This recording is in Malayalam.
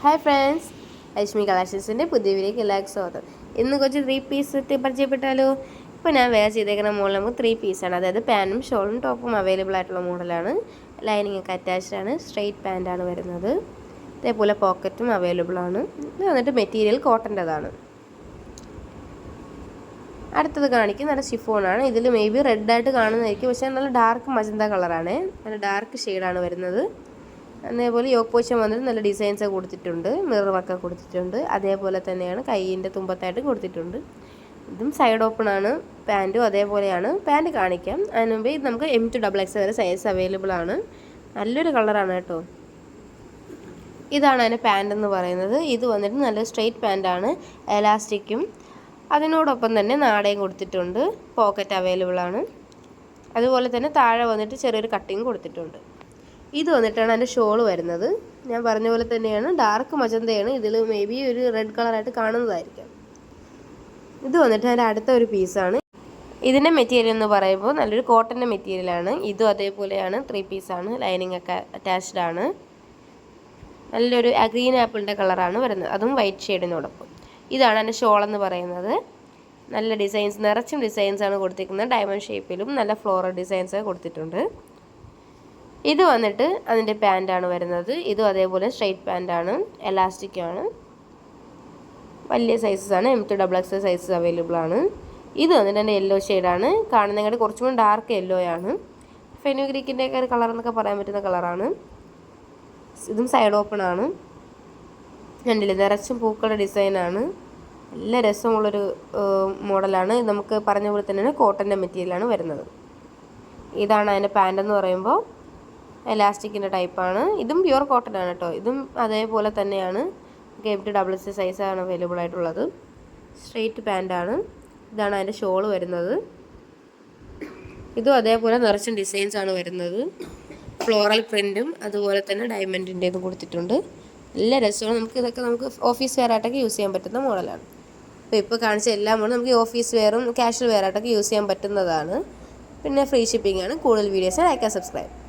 ഹായ് ഫ്രണ്ട്സ് ലക്ഷ്മി കളക്ഷൻസിന്റെ പുതിയ വീഡിയോക്ക് എല്ലാവർക്കും സ്വാഗതം. ഇന്ന് കുറച്ച് ത്രീ പീസ് സെറ്റ് പരിചയപ്പെട്ടാലോ? ഇപ്പോൾ ഞാൻ വേറെ ചെയ്തേക്കുന്ന മോഡൽ നമുക്ക് ത്രീ പീസാണ് അതായത് പാന്റും ഷോളും ടോപ്പും അവൈലബിൾ ആയിട്ടുള്ള മോഡലാണ് ലൈനിങ് ഒക്കെ അറ്റാച്ച്ഡ് ആണ്. സ്ട്രെയിറ്റ് പാന്റാണ് വരുന്നത്. അതേപോലെ പോക്കറ്റും അവൈലബിൾ ആണ്. ഇത് വന്നിട്ട് മെറ്റീരിയൽ കോട്ടന്റെതാണ് അടുത്തത് കാണിക്കും നല്ല ഷിഫോണാണ് ഇതിൽ മേ ബി റെഡ് ആയിട്ട് കാണുന്നതായിരിക്കും. പക്ഷേ നല്ല ഡാർക്ക് മജന്ത കളറാണ് നല്ല ഡാർക്ക് ഷെയ്ഡാണ് വരുന്നത്. അതേപോലെ യോഗ പോഷൻ വന്നിട്ട് നല്ല ഡിസൈൻസ് കൊടുത്തിട്ടുണ്ട്. മിറർ വർക്ക് കൊടുത്തിട്ടുണ്ട്. അതേപോലെ തന്നെയാണ് കൈയിന്റെ തുമ്പത്തായിട്ട് കൊടുത്തിട്ടുണ്ട്. ഇതും സൈഡ് ഓപ്പൺ ആണ്. പാന്റും അതേപോലെയാണ്. പാന്റ് കാണിക്കാം. അതിന് മുമ്പേ ഇത് നമുക്ക് എം ടു ഡബിൾ എക്സ് വരെ സൈസ് അവൈലബിൾ ആണ്. നല്ലൊരു കളറാണ് കേട്ടോ. ഇതാണ് അതിന്റെ പാന്റ് എന്ന് പറയുന്നത്. ഇത് വന്നിട്ട് നല്ല സ്ട്രെയിറ്റ് പാന്റാണ് എലാസ്റ്റിക്കും അതിനോടൊപ്പം തന്നെ നാടയും കൊടുത്തിട്ടുണ്ട്. പോക്കറ്റ് അവൈലബിൾ ആണ്. അതുപോലെ തന്നെ താഴെ വന്നിട്ട് ചെറിയൊരു കട്ടിങ് കൊടുത്തിട്ടുണ്ട്. ഇത് വന്നിട്ടാണ് അതിന്റെ ഷോൾ വരുന്നത്. ഞാൻ പറഞ്ഞ പോലെ തന്നെയാണ് ഡാർക്ക് മജന്തയാണ്. ഇതിൽ മേ ബി ഒരു റെഡ് കളറായിട്ട് കാണുന്നതായിരിക്കാം. ഇത് വന്നിട്ട് അതിന്റെ അടുത്ത ഒരു പീസാണ് ഇതിന്റെ മെറ്റീരിയൽ എന്ന് പറയുമ്പോൾ നല്ലൊരു കോട്ടന്റെ മെറ്റീരിയലാണ് ഇതും അതേപോലെയാണ്. ത്രീ പീസാണ് ലൈനിങ് ഒക്കെ അറ്റാച്ച്ഡ് ആണ്. നല്ലൊരു ഗ്രീൻ ആപ്പിളിന്റെ കളറാണ് വരുന്നത്. അതും വൈറ്റ് ഷെയ്ഡിനോടൊപ്പം ഇതാണ് എന്റെ ഷോൾ എന്ന് പറയുന്നത്. നല്ല ഡിസൈൻസ് നിറച്ചും ഡിസൈൻസാണ് കൊടുത്തിരിക്കുന്നത്. ഡയമണ്ട് ഷേപ്പിലും നല്ല ഫ്ലോറൽ ഡിസൈൻസ് കൊടുത്തിട്ടുണ്ട്. ഇത് വന്നിട്ട് അതിന്റെ പാന്റാണ് വരുന്നത്. ഇതും അതേപോലെ സ്ട്രെയിറ്റ് പാന്റാണ് എലാസ്റ്റിക്കാണ് വലിയ സൈസസ് ആണ്. M to double X sizes available ആണ്. ഇത് വന്നിട്ട് എന്റെ യെല്ലോ ഷെയ്ഡാണ് കാണുന്നതിന്റെ കുറച്ചും കൂടി ഡാർക്ക് യെല്ലോ ആണ്. ഫെനുഗ്രീക്കിന്റെ ഒക്കെ ഒരു കളർ എന്നൊക്കെ പറയാൻ പറ്റുന്ന കളറാണ് ഇതും സൈഡ് ഓപ്പൺ ആണ്. കണ്ടില്ലേ? നിറച്ചും പൂക്കളുടെ ഡിസൈനാണ് നല്ല രസമുള്ളൊരു മോഡലാണ് നമുക്ക് പറഞ്ഞ പോലെ തന്നെയാണ് കോട്ടന്റെ മെറ്റീരിയലാണ് വരുന്നത്. ഇതാണ് അതിന്റെ പാന്റ് എന്ന് പറയുമ്പോൾ എലാസ്റ്റിക്കിന്റെ ടൈപ്പാണ്. ഇതും പ്യുവർ കോട്ടൺ ആണ് കേട്ടോ. ഇതും അതേപോലെ തന്നെയാണ്. ഗെയിം ടു ഡബിൾ സി സൈസാണ് അവൈലബിൾ ആയിട്ടുള്ളത്. സ്ട്രെയിറ്റ് പാന്റാണ് ഇതാണ് അതിന്റെ ഷോൾ വരുന്നത്. ഇതും അതേപോലെ നിറച്ചും ഡിസൈൻസ് ആണ് വരുന്നത്. ഫ്ലോറൽ പ്രിന്റും അതുപോലെ തന്നെ ഡയമണ്ടിന്റെതും കൊടുത്തിട്ടുണ്ട്. നല്ല രസമാണ്. നമുക്ക് ഇതൊക്കെ നമുക്ക് ഓഫീസ് വെയർ ആയിട്ടൊക്കെ യൂസ് ചെയ്യാൻ പറ്റുന്ന മോഡലാണ് അപ്പോൾ ഇപ്പോൾ കാണിച്ച എല്ലാം മോഡലും നമുക്ക് ഓഫീസ് വെയറും കാഷ്വൽ വെയർ ആയിട്ടൊക്കെ യൂസ് ചെയ്യാൻ പറ്റുന്നതാണ്. പിന്നെ ഫ്രീ ഷിപ്പിംഗ് ആണ്. കൂടുതൽ വീഡിയോസ് അയക്കാൻ സബ്സ്ക്രൈബ്